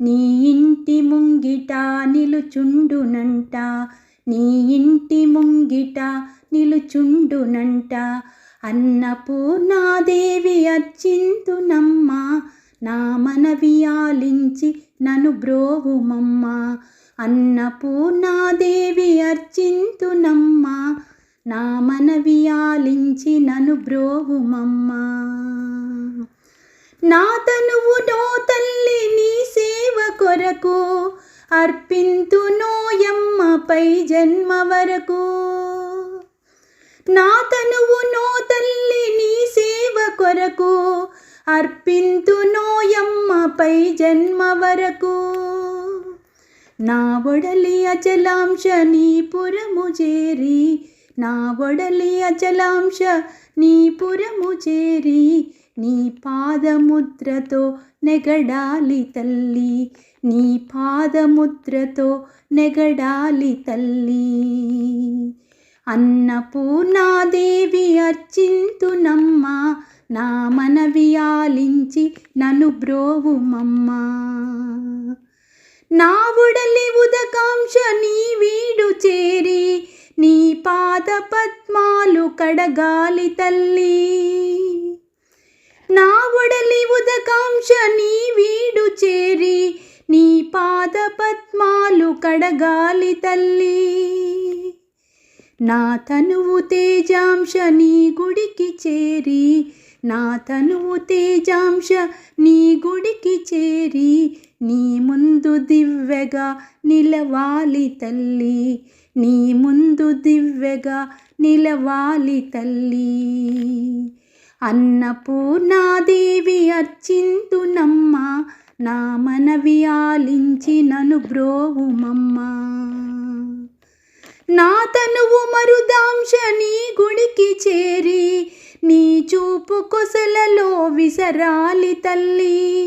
నీ ఇంటి ముంగిట నిలుచుండునంట. నీ ఇంటి ముంగిట నిలుచుండునంట. అన్నపూర్ణాదేవి అర్చింతునమ్మ నా మనవి ఆలించి నను బ్రోవుమమ్మ అన్నపూర్ణాదేవి అర్చింతునమ్మ నా మనవి ఆలించి నను బ్రోవుమమ్మ నా తనువు నో పై జన్మ వరకు. నా తనువు నో తల్లి నీ సేవ కొరకు అర్పింతు నోయమ్మ పై జన్మ వరకు. నా ఒడలి అచలాంశ నీ పురము చేరి నా ఒడలి అచలాంశ నీ పురము చేరి నీ పాదముద్రతో నెగడాలి తల్లి. నీ పాదముద్రతో నెగడాలి తల్లి. అన్నపూర్ణాదేవి అర్చింతునమ్మ నా మనవి ఆలించి నను బ్రోవుమమ్మ. నా ఉడలి ఉదకాంక్ష నీ వీడు చేరి నీ పాద పద్మాలు కడగాలి తల్లి. ఒడలి నీ వీడు చేరి నీ పాద పద్మాలు కడగాలి తల్లి. నా తనువు తేజాంశ నీ గుడికి చేరి నా తనువు తేజాంశ నీ గుడికి చేరి నీ ముందు దివ్వెగా నిలవాలి తల్లి. నీ ముందు దివ్వెగా నిలవాలి తల్లి. అన్నపూర్ణాదేవి అర్చింతునమ్మ నా మనవి ఆలించినను బ్రోవుమమ్మ. నా తనువు మరుదాంశ నీ గుడికి చేరి నీ చూపు కొసలలో విసరాలి తల్లి.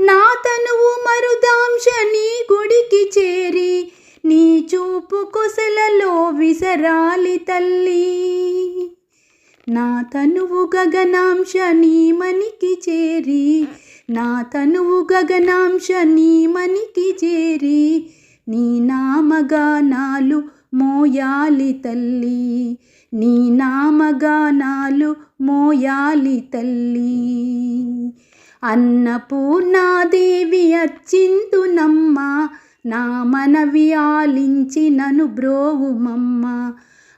నా తనువు మరుదాంశ నీ గుడికి చేరి నీ చూపు కొసలలో విసరాలి తల్లి. నా తనువు గగనాంశ నీమనికి చేరి నా తనువు గగనాంశ నీమనికి చేరి నీ నామగానాలు మోయాలి తల్లి నీ నామగానాలు మోయాలి తల్లి. అన్నపూర్ణాదేవి అచ్చింతునమ్మ నా మనవి ఆలించి నను బ్రోవుమమ్మ.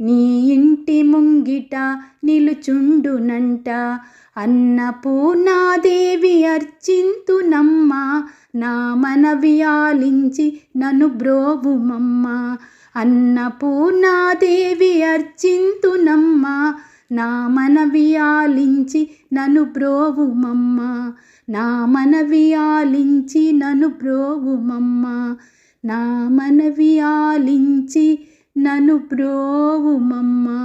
నీ ఇంటి ముంగిట నిలుచుండునంట. అన్నపూర్ణాదేవి అర్చింతునమ్మా నా మనవి ఆలించి నను బ్రోవుమమ్మ. అన్నపూర్ణాదేవి అర్చింతునమ్మా నా మనవి ఆలించి నను బ్రోవుమమ్మ. నా మనవి ఆలించి నను బ్రోవుమమ్మ. నా మనవి ఆలించి నన్ను ప్రోవుమమ్మా.